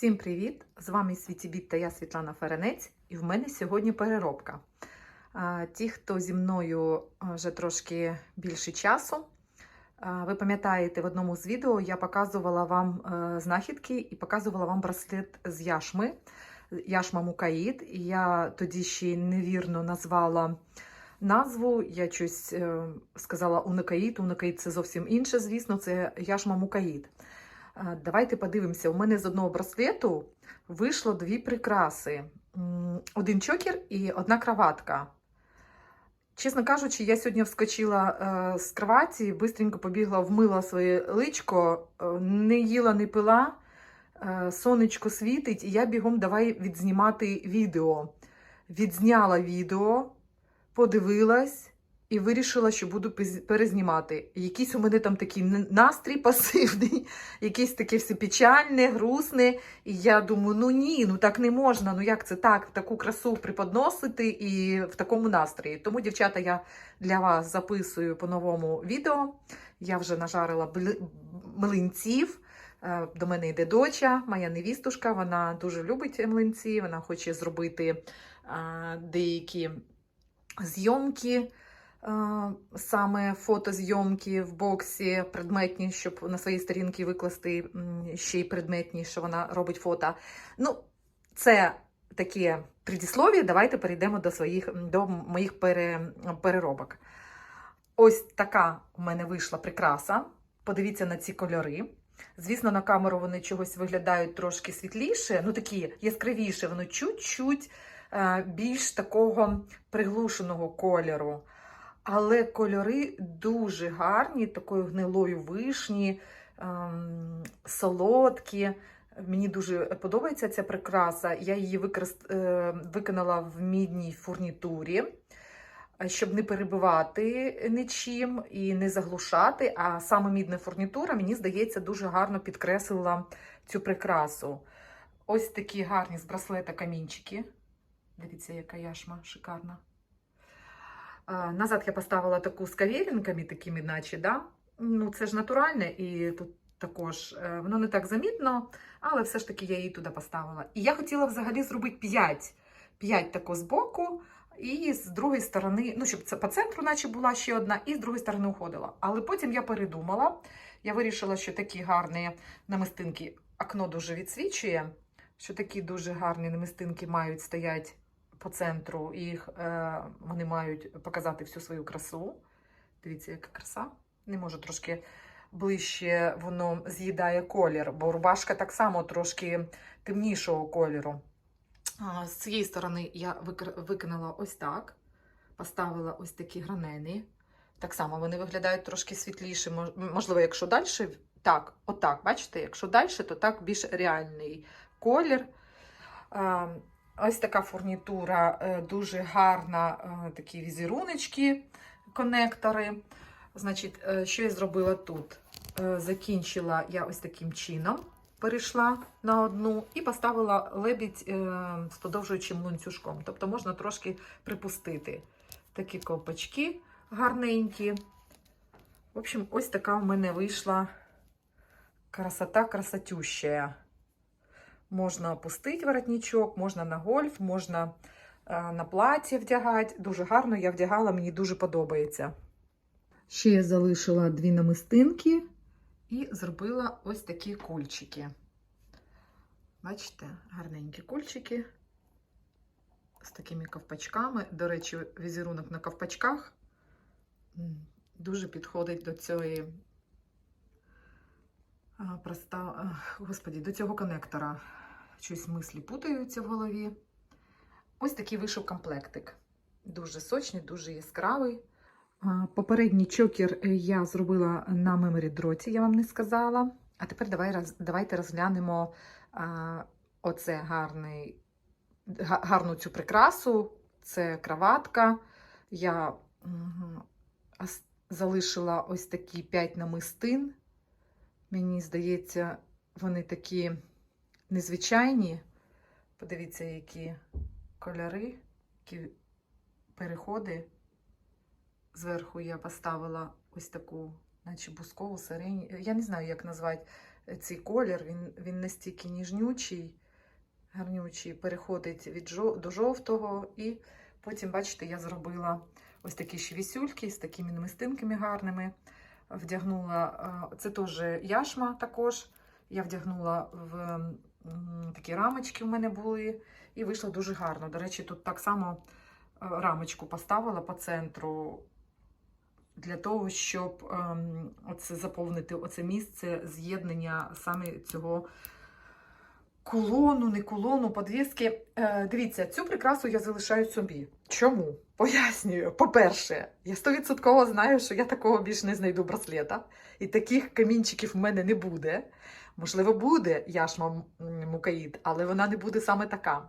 Всім привіт! З вами Світібіт та я Світлана Ференець, і в мене сьогодні переробка. Ті, хто зі мною вже трошки більше часу, ви пам'ятаєте, в одному з відео я показувала вам е, знахідки і показувала вам браслет з яшми, яшма Мукаїд. І я тоді ще невірно назвала назву. Я щось е, сказала Унакаїд. Унакаїд це зовсім інше, звісно, це яшма Мукаїд. Давайте подивимося. У мене з одного браслету вийшло дві прикраси: один чокер і одна краватка. Чесно кажучи, я сьогодні вскочила е, з кроваті, бистренько побігла, вмила своє личко, е, не їла, не пила. Е, сонечко світить, і я бігом давай відзнімати відео. Відзняла відео, подивилась і вирішила, що буду перезнімати. Якийсь у мене там такий настрій пасивний, якийсь таке все печальне, грустне. І я думаю, ну ні, ну так не можна. Ну як це так, таку красу преподносити і в такому настрої. Тому, дівчата, я для вас записую по-новому відео. Я вже нажарила млинців. Е, До мене йде доча, моя невістушка. Вона дуже любить млинці. Вона хоче зробити деякі зйомки, саме фотозйомки в боксі, предметні, щоб на своїй сторінці викласти ще й предметні, що вона робить фото. Ну, це таке предіслов'я. Давайте перейдемо до своїх до моїх пере, переробок. Ось така у мене вийшла прикраса. Подивіться на ці кольори. Звісно, на камеру вони чогось виглядають трошки світліше, ну такі яскравіше, воно чуть-чуть е, більш такого приглушеного кольору. Але кольори дуже гарні, такої гнилої вишні, ем, солодкі. Мені дуже подобається ця прикраса. Я її використ... е, виконала в мідній фурнітурі, е, щоб не перебивати нічим і не заглушати. А саме мідна фурнітура, мені здається, дуже гарно підкреслила цю прикрасу. Ось такі гарні з браслета камінчики. Дивіться, яка яшма шикарна. Назад я поставила таку з кавєрінками, такими, наче, да? Ну, це ж натуральне, і тут також е, воно не так замітно, але все ж таки я її туди поставила. І я хотіла взагалі зробити 5. 5 тако з боку, і з другої сторони, ну, щоб це по центру, наче була ще одна, і з другої сторони уходила. Але потім я передумала. Я вирішила, що такі гарні намистинки, окно дуже відсвічує, що такі дуже гарні намистинки мають стояти по центру, їх е, вони мають показати всю свою красу. Дивіться, яка краса. Не можу трошки ближче воно з'їдає колір, бо рубашка так само трошки темнішого кольору. З цієї сторони я виконала ось так. Поставила ось такі гранени. Так само вони виглядають трошки світліше. Можливо, якщо далі, так, отак, бачите, якщо далі, то так більш реальний колір. Ось така фурнітура, е, дуже гарна, е, такі візеруночки, конектори. Значить, е, що я зробила тут? Закінчила я ось таким чином, перейшла на одну і поставила лебідь з подовжуючим ланцюжком. Тобто можна трошки припустити такі ковпачки гарненькі. В общем, ось така у мене вийшла красота красотющая. Можна опустити воротничок, можна на гольф, можна е, на платі вдягати. Дуже гарно я вдягала, мені дуже подобається. Ще я залишила дві намистинки і зробила ось такі кульчики. Бачите, гарненькі кульчики з такими ковпачками. До речі, візерунок на ковпачках дуже підходить до цієї проста, господі, до цього конектора. Щось мислі путаються в голові. Ось такий вийшов комплектик. Дуже сочний, дуже яскравий. Попередній чокер е, я зробила на меморі дроті, я вам не сказала. А тепер давай, давайте розглянемо а, оце гарний, гарну цю прикрасу. Це краватка. Я залишила ось такі 5 намистин. Мені здається, вони такі незвичайні. Подивіться, які кольори, які переходи. Зверху я поставила ось таку, наче бускову сирень. Я не знаю, як назвати цей колір, він, він настільки ніжнючий, гарнючий, переходить від жо- до жовтого. І потім, бачите, я зробила ось такі швісюльки з такими намистинками гарними. Вдягнула, е, це теж яшма також. Я вдягнула в такі рамочки у мене були, і вийшло дуже гарно. До речі, тут так само е, рамочку поставила по центру для того, щоб ем, оце заповнити оце місце з'єднання саме цього кулону, не кулону, подвіски. Е, дивіться, цю прикрасу я залишаю собі. Чому? Пояснюю. По-перше, я стовідсотково знаю, що я такого більш не знайду браслета, і таких камінчиків в мене не буде. Можливо, буде яшма мукаїд, але вона не буде саме така.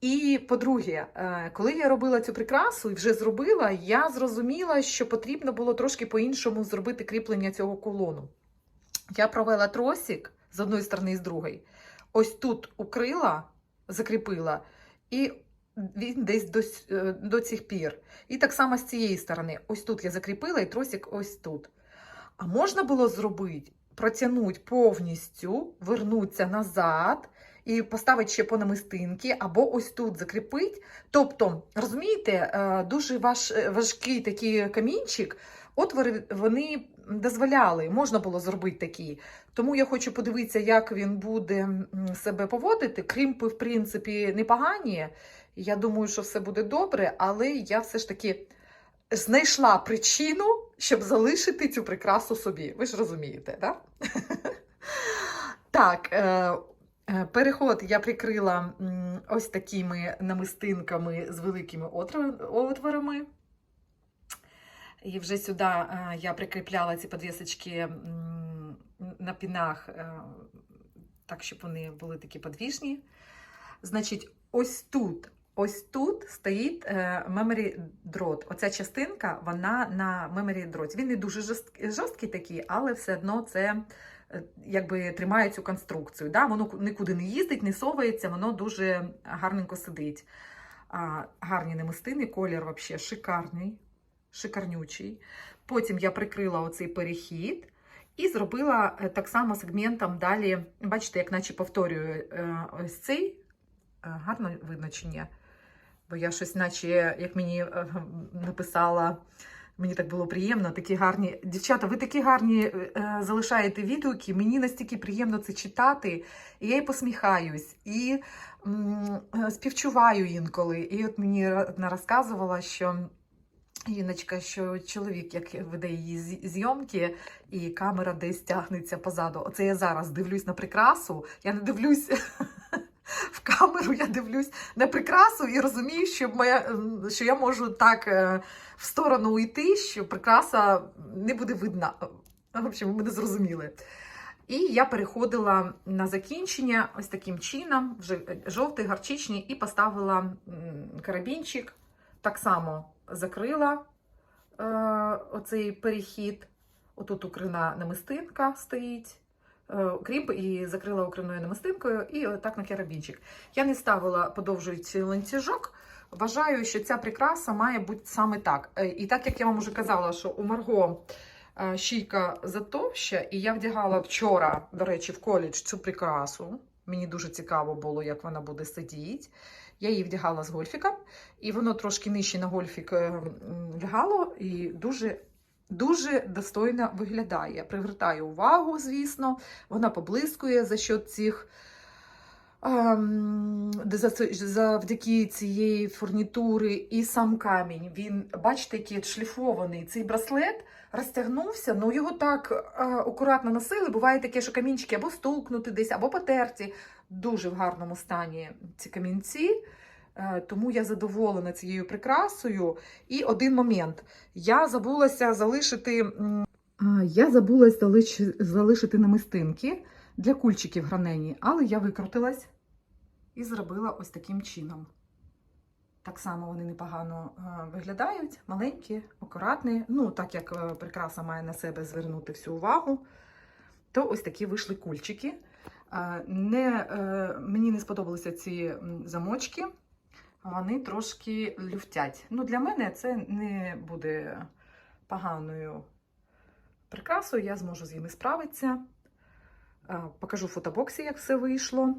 І по-друге, е, коли я робила цю прикрасу і вже зробила, я зрозуміла, що потрібно було трошки по-іншому зробити кріплення цього кулону. Я провела тросик з одної сторони і з другої. Ось тут укрила, закріпила, і він десь до, е, до цих пір. І так само з цієї сторони. Ось тут я закріпила, і тросик ось тут. А можна було зробити, протягнути повністю, вернутися назад і поставити ще по намистинки, або ось тут закріпити. Тобто, розумієте, е, дуже важ, е, важкий такий камінчик, отвори вони дозволяли, можна було зробити такі. Тому я хочу подивитися, як він буде себе поводити. Крімпи, в принципі, непогані. Я думаю, що все буде добре, але я все ж таки знайшла причину, щоб залишити цю прикрасу собі. Ви ж розумієте, так? Так, е, е, переход я прикрила ось такими намистинками з великими отворами. І вже сюди е, я прикріпляла ці подвісочки на пінах, так, щоб вони були такі подвіжні. Значить, ось тут, ось тут стоїть е, memory дрот. Оця частинка, вона на memory дроті. Він не дуже жорсткий, такий, але все одно це е, якби тримає цю конструкцію. Да? Воно нікуди не їздить, не совається, воно дуже гарненько сидить. А, гарні намистини, колір взагалі шикарний, шикарнючий. Потім я прикрила оцей перехід. І зробила е, так само сегментом далі. Бачите, як наче повторюю ось цей. Гарно видно чи ні? Бо я щось, наче, як мені е, написала, мені так було приємно, такі гарні. Дівчата, ви такі гарні е, залишаєте відгуки. Мені настільки приємно це читати. І я і посміхаюсь, і е, співчуваю інколи. І от мені розказувала, що. Іночка, що чоловік, як веде її зй- зйомки, і камера десь тягнеться позаду. Оце я зараз дивлюсь на прикрасу. Я не дивлюсь в камеру, я дивлюсь на прикрасу і розумію, що, моя, що я можу так е, в сторону уйти, що прикраса не буде видна. В общем, ви мене зрозуміли. І я переходила на закінчення ось таким чином, вже жовтий, гарчичний, і поставила карабінчик. Так само закрила е, оцей перехід. Отут укрина намистинка стоїть. Е, Кріп і закрила укриною намистинкою, і отак на карабінчик. Я не ставила подовжуючий ланцюжок. Вважаю, що ця прикраса має бути саме так. Е, І так як я вам вже казала, що у Марго е, шийка затовща, і я вдягала вчора, до речі, в коледж цю прикрасу. Мені дуже цікаво було, як вона буде сидіти. Я її вдягала з гольфіком, і воно трошки нижче на гольфік лягало, і дуже, дуже достойно виглядає. Привертає увагу, звісно, вона поблискує за счет цих. ем, Завдяки цієї фурнітури і сам камінь. Він, бачите, який шліфований. Цей браслет розтягнувся, ну його так е, акуратно носили. Буває таке, що камінчики або стукнути десь, або потерті. Дуже в гарному стані ці камінці. Е, Тому я задоволена цією прикрасою. І один момент. Я забулася залишити. Я забулася залиш- залишити намистинки для кульчиків гранені, але я викрутилась і зробила ось таким чином. Так само вони непогано е, виглядають, маленькі, акуратні. Ну, так як е, прикраса має на себе звернути всю увагу, то ось такі вийшли кульчики. Не, мені не сподобалися ці замочки, вони трошки люфтять. Ну, для мене це не буде поганою прикрасою, я зможу з ними справитися. Е, Покажу в фотобоксі, як все вийшло.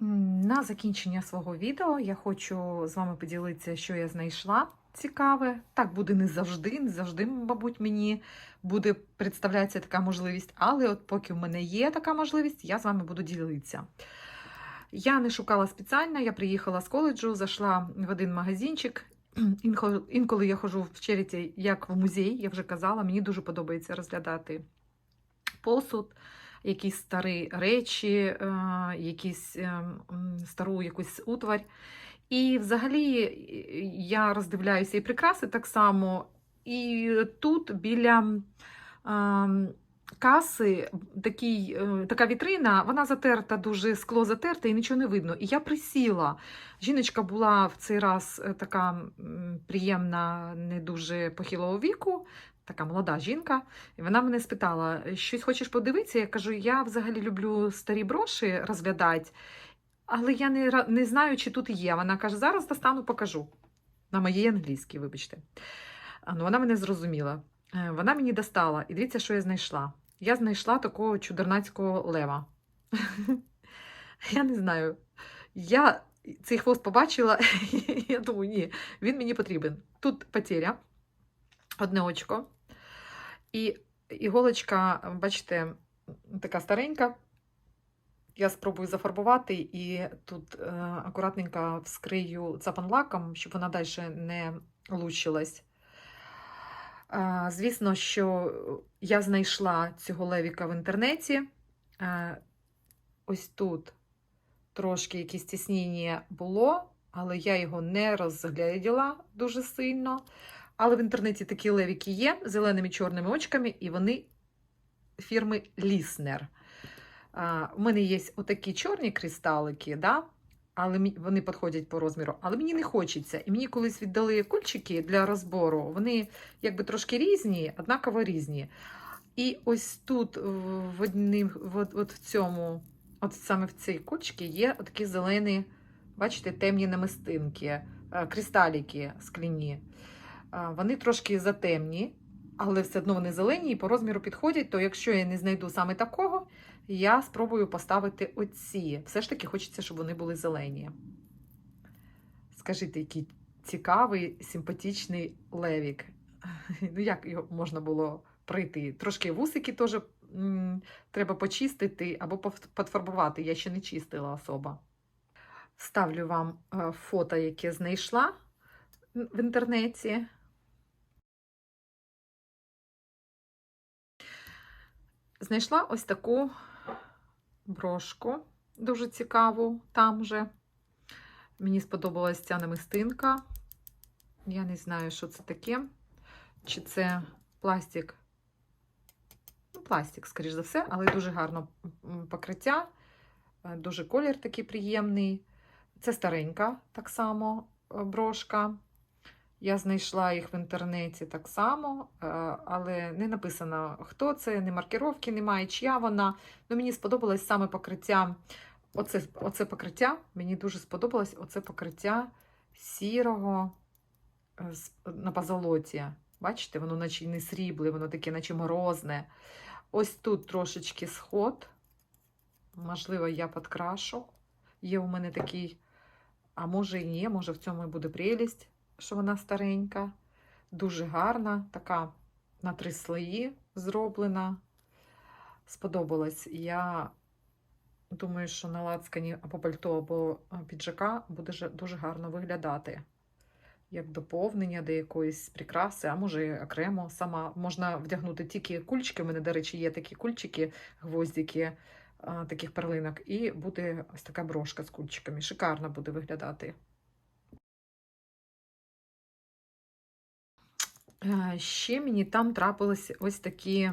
На закінчення свого відео я хочу з вами поділитися, що я знайшла цікаве. Так буде не завжди, не завжди, мабуть, мені буде представлятися така можливість, але от поки в мене є така можливість, я з вами буду ділитися. Я не шукала спеціально, я приїхала з коледжу, зайшла в один магазинчик. Інколи, я ходжу в черіті як в музей, я вже казала, мені дуже подобається розглядати посуд, якісь старі речі, е, якісь е, стару якусь утварь. І взагалі е, я роздивляюся і прикраси так само. І тут біля ем, каси такий, е, така вітрина, вона затерта, дуже скло затерте і нічого не видно. І я присіла. Жіночка була в цей раз е, така приємна, не дуже похилого віку, така молода жінка. І вона мене спитала: щось хочеш подивитися? Я кажу, я взагалі люблю старі броші розглядати, але я не, не знаю, чи тут є. Вона каже, зараз достану, покажу. На моїй англійській, вибачте. Ну, вона мене зрозуміла. Е, Вона мені достала, і дивіться, що я знайшла. Я знайшла такого чудернацького лева. Я не знаю. Я цей хвост побачила, і я думаю, ні, він мені потрібен. Тут потеря, одне очко. І іголочка, бачите, така старенька. Я спробую зафарбувати і тут е, акуратненько вскрию цапанлаком, щоб вона далі не лучилась. Звісно, що я знайшла цього левіка в інтернеті. Ось тут трошки якісь тісніння було, але я його не розгляділа дуже сильно. Але в інтернеті такі левіки є зеленими чорними очками, і вони фірми Ліснер. У мене є отакі чорні кристалики, да? Але вони підходять по розміру, але мені не хочеться. І мені колись віддали кульчики для розбору. Вони якби трошки різні, однаково різні. І ось тут в, одним, в, от в цьому, от саме в цій кульчики є такі зелені, бачите, темні намистинки, е, кристаліки скляні. Вони трошки затемні, але все одно вони зелені і по розміру підходять. То якщо я не знайду саме такого, я спробую поставити оці. Все ж таки хочеться, щоб вони були зелені. Скажіть, який цікавий, симпатичний левік. Ну, як його можна було пройти? Трошки вусики теж треба почистити або подфарбувати. Я ще не чистила особа. Ставлю вам е, фото, яке знайшла в інтернеті. Знайшла ось таку брошку, дуже цікаву там же. Мені сподобалась ця намистинка. Я не знаю, що це таке. Чи це пластик? Ну, пластик, скоріш за все, але дуже гарно покриття. Е, Дуже колір такий приємний. Це старенька так само е, брошка. Я знайшла їх в інтернеті так само, е, але не написано, хто це, не маркировки немає, чия вона. Ну, мені сподобалось саме покриття. Оце, оце покриття. Мені дуже сподобалось оце покриття сірого е, на позолоті. Бачите, воно наче не срібле, воно таке, наче морозне. Ось тут трошечки сход. Можливо, я підкрашу. Є у мене такий, а може і ні, може в цьому і буде прелість що вона старенька, дуже гарна, така на три слої зроблена. Сподобалась. Я думаю, що на лацкані або пальто, або піджака буде дуже гарно виглядати. Як доповнення до якоїсь прикраси, а може окремо сама. Можна вдягнути тільки кульчики. У мене, до речі, є такі кульчики, гвоздики таких перлинок, і буде ось така брошка з кульчиками. Шикарно буде виглядати. Ще мені там трапились ось такі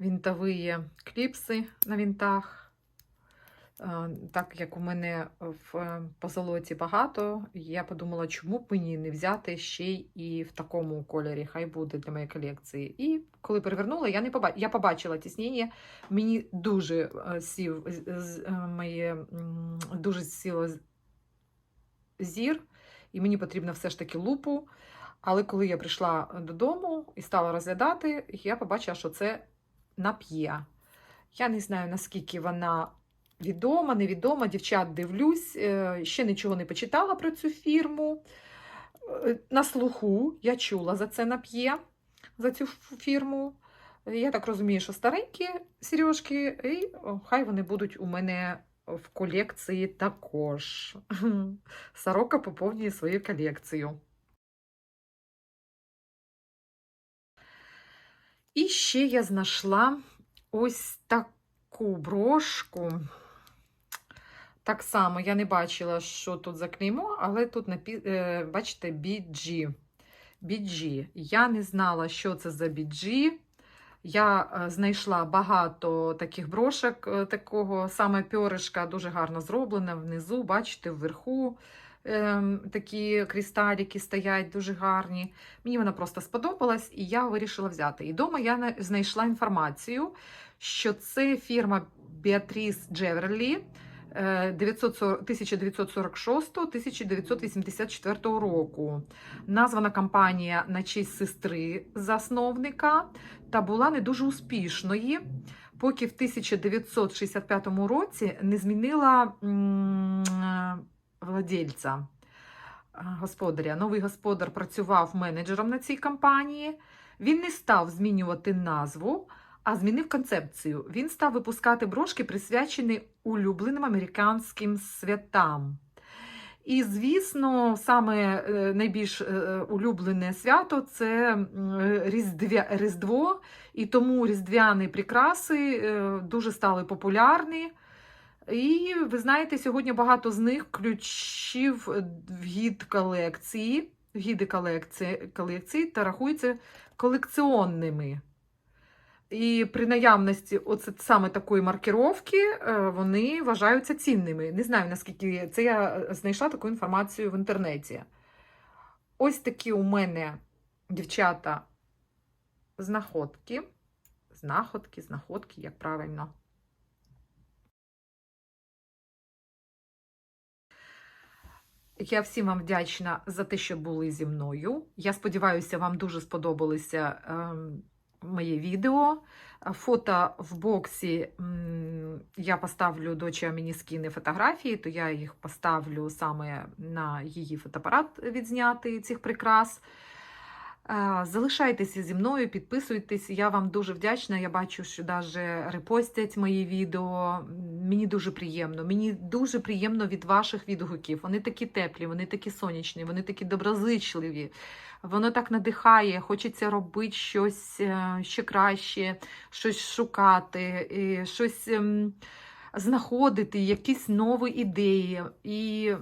вінтові кліпси на вінтах. Е, Так як у мене в е, позолоті багато, я подумала, чому б мені не взяти ще й і в такому кольорі, хай буде для моєї колекції. І коли перевернула, я не побачила, я побачила тіснення. Мені дуже е, сів е, моє дуже сіло зір, і мені потрібно все ж таки лупу. Але коли я прийшла додому і стала розглядати, я побачила, що це нап'є. Я не знаю, наскільки вона відома, невідома. Дівчат дивлюсь, е, ще нічого не почитала про цю фірму. Е, На слуху я чула за це нап'є, за цю фірму. Я так розумію, що старенькі сережки, і хай вони будуть у мене в колекції також. Сорока поповнює свою колекцію. І ще я знайшла ось таку брошку. Так само я не бачила, що тут за клеймо, але тут е, бачите, BG. BG. Я не знала, що це за BG. Я е, знайшла багато таких брошок, е, такого саме пьоришка дуже гарно зроблена внизу, бачите, вверху ем, такі кристаліки стоять дуже гарні. Мені вона просто сподобалась, і я вирішила взяти. І вдома я на- знайшла інформацію, що це фірма Beatrice Джеверлі 1946-1984 року. Названа компанія на честь сестри засновника та була не дуже успішною, поки в 1965 році не змінила е, владельця господаря. Новий господар працював менеджером на цій компанії. Він не став змінювати назву, а змінив концепцію. Він став випускати брошки, присвячені улюбленим американським святам. І, звісно, саме е, найбільш е, улюблене свято це Різдво, і тому різдвяні прикраси е, дуже стали популярні. І ви знаєте, сьогодні багато з них включив в гід колекції, гіди колекції, колекції та рахуються колекціонними. І при наявності оце саме такої маркировки е, вони вважаються цінними. Не знаю, наскільки це я знайшла таку інформацію в інтернеті. Ось такі у мене дівчата знаходки. Знаходки, знаходки, як правильно. Я всім вам вдячна за те, що були зі мною. Я сподіваюся, вам дуже сподобалося ем, моє відео. Фото в боксі я поставлю доча мені скине фотографії, то я їх поставлю саме на її фотоапарат відзняти цих прикрас. Е, Залишайтеся зі мною, підписуйтесь. Я вам дуже вдячна. Я бачу, що навіть репостять мої відео. Мені дуже приємно. Мені дуже приємно від ваших відгуків. Вони такі теплі, вони такі сонячні, вони такі доброзичливі. Воно так надихає, хочеться робити щось е, ще краще, щось шукати, щось ем, знаходити, якісь нові ідеї. І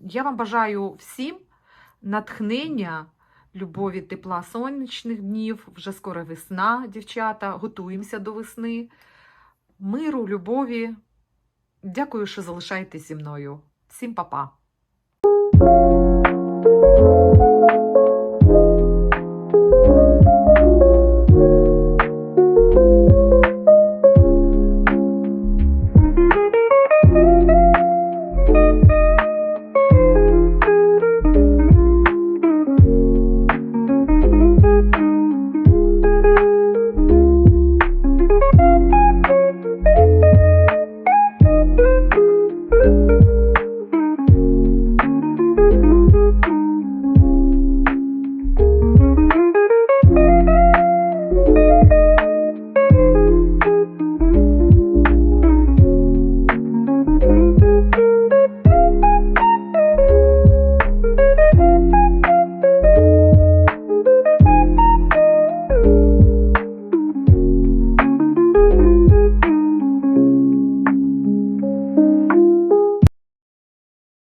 я вам бажаю всім натхнення любові, тепла сонячних днів. Вже скоро весна, дівчата. Готуємося до весни. Миру, любові. Дякую, що залишаєтесь зі мною. Всім па-па!